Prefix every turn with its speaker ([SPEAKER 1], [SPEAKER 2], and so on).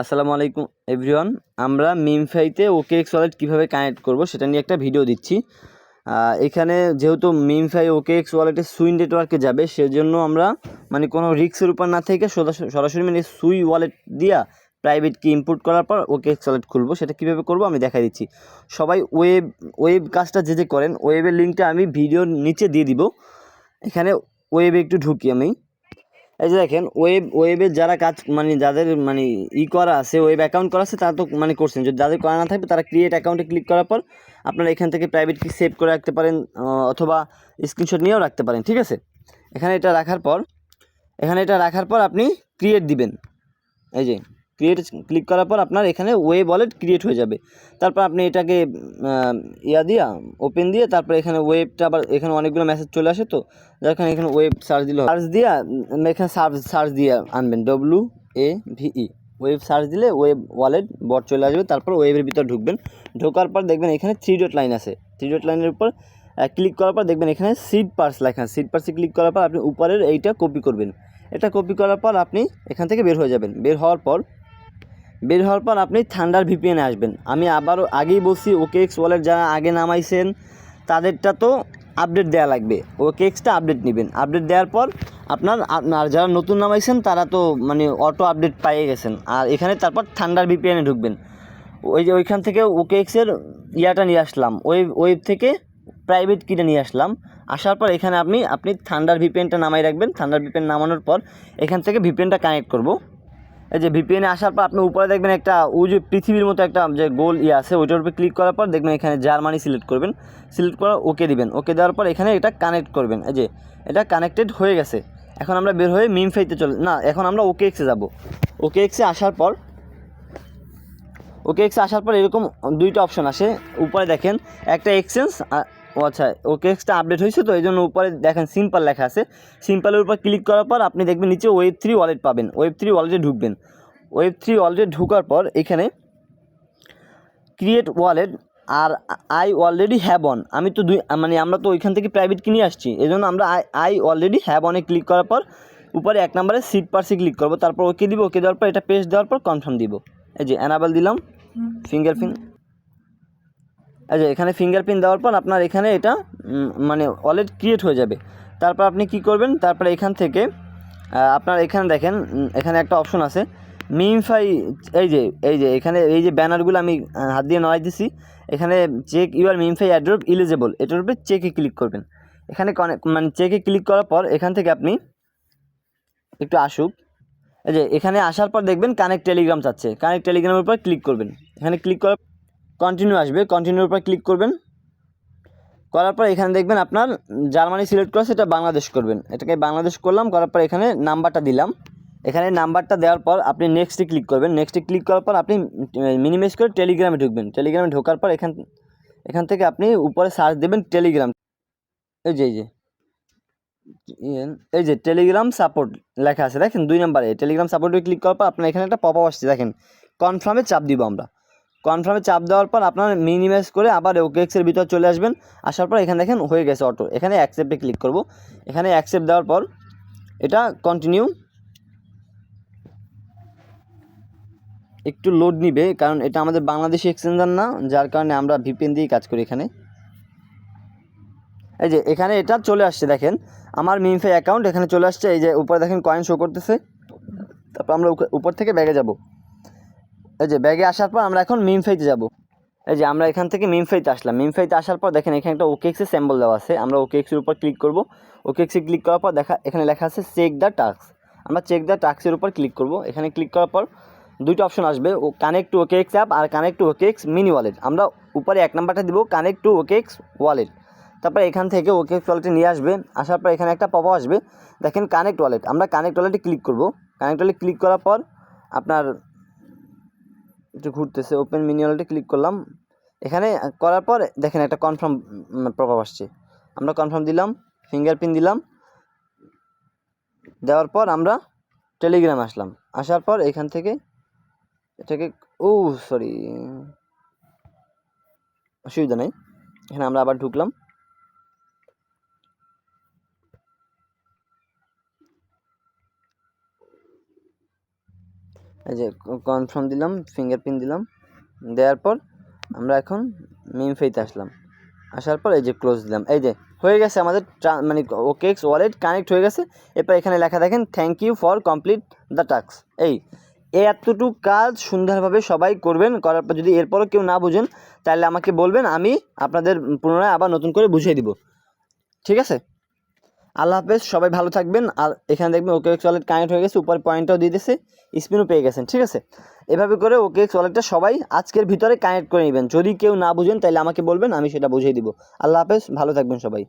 [SPEAKER 1] আসসালামু আলাইকুম, এভরিওয়ান। আমরা মিমফাইতে ওকে এক্স ওয়ালেট কীভাবে কানেক্ট করব সেটা নিয়ে একটা ভিডিও দিচ্ছি। এখানে যেহেতু মিমফাই ওকে এক্স ওয়ালেটে সুই নেটওয়ার্কে যাবে, সেজন্য আমরা মানে কোনো রিক্সের উপর না থেকে সরাসরি মানে সুই ওয়ালেট দিয়া প্রাইভেট কি ইনপুট করার পর ওকে ওয়ালেট খুলবো। সেটা কীভাবে করব আমি দেখাই দিচ্ছি। সবাই ওয়েব ওয়েব কাজটা যে যে করেন ওয়েবের লিঙ্কটা আমি ভিডিওর নিচে দিয়ে দিব। এখানে ওয়েবে একটু ঢুকি আমি। এই যে দেখেন ওয়েব ওয়েবের যারা কাজ মানে যাদের মানে ই করা আছে ওয়েব অ্যাকাউন্ট করা আছে, তারা তো মানে করছেন। যদি যাদের করা না থাকবে, তারা ক্রিয়েট অ্যাকাউন্টে ক্লিক করার পর আপনারা এখান থেকে প্রাইভেট কি সেভ করে রাখতে পারেন অথবা স্ক্রিনশট নিয়েও রাখতে পারেন, ঠিক আছে? এখানে এটা রাখার পর, এখানে এটা রাখার পর আপনি ক্রিয়েট দিবেন। এই যে ক্রিয়েট ক্লিক করার পর আপনার এখানে ওয়েব ওয়ালেট ক্রিয়েট হয়ে যাবে। তারপর আপনি এটাকে ইয়া দিয়া ওপেন দিয়ে তারপর এখানে ওয়েবটা আবার এখানে অনেকগুলো মেসেজ চলে আসে তো, যার এখানে ওয়েব সার্চ দিলে সার্চ দিয়া এখানে সার্চ সার্চ দিয়ে আনবেন W A V E web search দিলে ওয়েব ওয়ালেট বট চলে আসবে, তারপর ওয়েবের ভিতর ঢুকবেন। ঢোকার পর দেখবেন এখানে থ্রি ডট লাইন আছে। থ্রি ডট লাইনের উপর ক্লিক করার পর দেখবেন এখানে সিট পার্স লেখা সিট পার্সে ক্লিক করার পর আপনি উপরের এইটা কপি করবেন। এটা কপি করার পর আপনি এখান থেকে বের হয়ে যাবেন। বের হওয়ার পর বের হওয়ার পর আপনি থান্ডার ভিপিএনে আসবেন। আমি আবারও আগেই বলছি ওকে এক্স ওয়ালেট যারা আগে নামাইছেন, তাদেরটা তো আপডেট দেওয়া লাগবে। ওকে এক্সটা আপডেট নেবেন। আপডেট দেওয়ার পর আপনার আপনার যারা নতুন নামাইছেন, তারা তো মানে অটো আপডেট পাইয়ে গেছেন। আর এখানে তারপর থান্ডার ভিপিএনে ঢুকবেন। ওই যে ওইখান থেকে ওকে এক্সের ইয়াটা নিয়ে আসলাম। ওয়েব ওয়েব থেকে প্রাইভেট কিনে নিয়ে আসলাম। আসার পর এখানে আপনি আপনি থান্ডার ভিপিএনটা নামাই রাখবেন। থান্ডার ভিপিএন নামানোর পর এখান থেকে ভিপিএনটা কানেক্ট করব। এই যে ভিপিএনে আসার পর আপনি উপরে দেখবেন একটা ওই যে পৃথিবীর মতো একটা, যে গোল ইয়ে আছে, ওইটার উপরে ক্লিক করার পর দেখবেন এখানে জার্মানি সিলেক্ট করবেন। সিলেক্ট করে ওকে দিবেন। ওকে দেওয়ার পর এখানে এটা কানেক্ট করবেন। এই যে এটা কানেক্টেড হয়ে গেছে। এখন আমরা বের হয়ে মিম ফাইতে চলে, না, এখন আমরা ওকে এক্সে যাব। ওকে এক্সে আসার পর ওকে এক্সে আসার পর এরকম দুইটা অপশন আসে। উপরে দেখেন, একটা এক্সচেঞ্জ ও আচ্ছা ওকে এক্সটা আপডেট হয়েছে তো এই জন্য উপরে দেখেন সিম্পল লেখা আছে। সিম্পলের উপর ক্লিক করার পর আপনি দেখবেন নিচে ওয়েব থ্রি ওয়ালেট পাবেন। ওয়েব থ্রি ওয়ালেটে ঢুকবেন। ওয়েব থ্রি ওয়ালেটে ঢোকার পর এখানে ক্রিয়েট ওয়ালেট আর আই অলরেডি হ্যাভ অন আমি তো দুই মানে আমরা তো ওইখান থেকে প্রাইভেট কিনে আসছি। এই জন্য আমরা আই আই অলরেডি হ্যাভ অনে ক্লিক করার পর উপরে এক নম্বরে সিট পার্সে ক্লিক করব। তারপর ওকে দিব। ওকে দেওয়ার পর এটা পেস্ট দেওয়ার পর কনফার্ম দিব। এই যে অ্যানাবেল দিলাম। ফিঙ্গার ফিঙ্গারপ্রিন্ট এই যে এখানে ফিঙ্গারপ্রিন্ট দেওয়ার পর আপনার এখানে এটা মানে ওয়ালেট ক্রিয়েট হয়ে যাবে। তারপর আপনি কি করবেন? তারপরে এখান থেকে আপনার এখানে দেখেন এখানে একটা অপশন আছে। মিমফাই এই যে এই যে, এখানে এই যে ব্যানারগুলো আমি হাত দিয়ে নড়াই দিছি। এখানে check your MemeFi airdrop eligible এটার উপরে চেকে ক্লিক করবেন। এখানে মানে চেকে ক্লিক করার পর এখান থেকে আপনি একটু আসুক। এই যে, এখানে আসার পর দেখবেন কানেক্ট টেলিগ্রাম চাচ্ছে। কানেক্ট টেলিগ্রামের উপর ক্লিক করবেন। এখানে ক্লিক করার কন্টিনিউ আসবে কন্টিনিউর উপর ক্লিক করবেন। করার পর এখানে দেখবেন আপনার জার্মানি সিলেক্ট করা সেটা বাংলাদেশ করবেন। এটাকে বাংলাদেশ করলাম, করার পর এখানে নাম্বারটা দিলাম। এখানে নাম্বারটা দেওয়ার পর আপনি নেক্সটে ক্লিক করবেন। নেক্সটে ক্লিক করার পর আপনি মিনিমাইজ করে টেলিগ্রামে ঢুকবেন। টেলিগ্রামে ঢোকার পর এখান এখান থেকে আপনি উপরে সার্চ দেবেন টেলিগ্রাম এই যে এই যে। এই যে টেলিগ্রাম সাপোর্ট লেখা আছে, দেখেন দুই নম্বরে টেলিগ্রাম সাপোর্টে ক্লিক করার পর আপনার এখানে একটা পপ আসছে, দেখেন। কনফার্মে চাপ দিব আমরা। কনফার্মে চাপ দেওয়ার পর আপনার মিনিমাইজ করে আবার ওকে এক্সের ভিতর চলে আসবেন। আসার পর এখানে দেখেন হয়ে গেছে অটো এখানে অ্যাকসেপ্টে ক্লিক করব। এখানে অ্যাকসেপ্ট দেওয়ার পর এটা কন্টিনিউ একটু লোড নিবে, কারণ এটা আমাদের বাংলাদেশি এক্সচেঞ্জার না, যার কারণে আমরা ভিপিএন দিয়েই কাজ করি এখানে। এই যে এখানে এটা চলে আসছে, দেখেন। আমার মিমফে অ্যাকাউন্ট এখানে চলে আসছে, এই যে উপরে দেখেন কয়েন শো করতেছে। তারপর আমরা উপর থেকে ব্যাগে যাব। এই যে ব্যাগে আসার পর আমরা এখন মিমফাইতে যাব। এই যে আমরা এখান থেকে মিমফাইতে আসলাম। মিমফাইতে আসার পর দেখেন এখানে একটা ওকে এক্সের স্যাম্বল দেওয়া আছে। আমরা ওকে এক্সের উপর ক্লিক করব। ওকে এক্সে ক্লিক করার পর দেখা, এখানে লেখা আছে চেক দ্য টাস্ক আমরা চেক দ্য টাস্কের উপর ক্লিক করব। এখানে ক্লিক করার পর দুইটা অপশন আসবে। ও connect to okay x app R connect to OKX mini wallet আমরা উপরে এক নাম্বারটা দিব connect to okay x wallet তারপর এখান থেকে ওকে এক্স ওয়ালেটে নিয়ে আসবে। আসার পর এখানে একটা পপ আসবে। দেখেন কানেক্ট ওয়ালেট আমরা কানেক্ট ওয়ালেটে ক্লিক করব। কানেক্ট ওয়ালেট ক্লিক করার পর আপনার একটু ঘুরতেছে ওপেন মিনি ওয়ালেটে ক্লিক করলাম। এখানে করার পর দেখেন একটা কনফার্ম প্রভাব আসছে। আমরা কনফার্ম দিলাম ফিঙ্গারপ্রিন্ট দিলাম। দেওয়ার পর আমরা টেলিগ্রাম আসলাম। আসার পর এখান থেকে এটাকে, ও সরি অসুবিধা নেই। এখানে আমরা আবার ঢুকলাম। এই যে কনফার্ম দিলাম ফিঙ্গারপ্রিন্ট দিলাম। দেওয়ার পর আমরা এখন মিমফেইতে আসলাম। আসার পর এই যে ক্লোজ দিলাম। এই যে হয়ে গেছে আমাদের মানে ওকেক্স ওয়ালেট কানেক্ট হয়ে গেছে। এরপর এখানে লেখা দেখেন thank you for complete the task এই এতটুকু কাজ সুন্দরভাবে সবাই করবেন, করার পর যদি এরপরও কেউ না বুঝেন, তাহলে আমাকে বলবেন, আমি আপনাদের পুনরায় আবার নতুন করে বুঝিয়ে দিব। ঠিক আছে? আল্লাহ হাফেজ, সবাই ভালো থাকবেন। আর এখানে দেখবেন ওকে এক্স ওয়ালেট কানেক্ট হয়ে গেছে, উপর পয়েন্টটাও দিয়ে দিয়েছে স্পিনও পেয়ে গেছেন, ঠিক আছে? এভাবে করে ওকে এক্স ওয়ালেটটা সবাই আজকের ভিতরে কানেক্ট করে নেবেন। যদি কেউ না বুঝেন তাহলে আমাকে বলবেন, আমি সেটা বুঝিয়ে দিব। আল্লাহ হাফেজ, ভালো থাকবেন সবাই।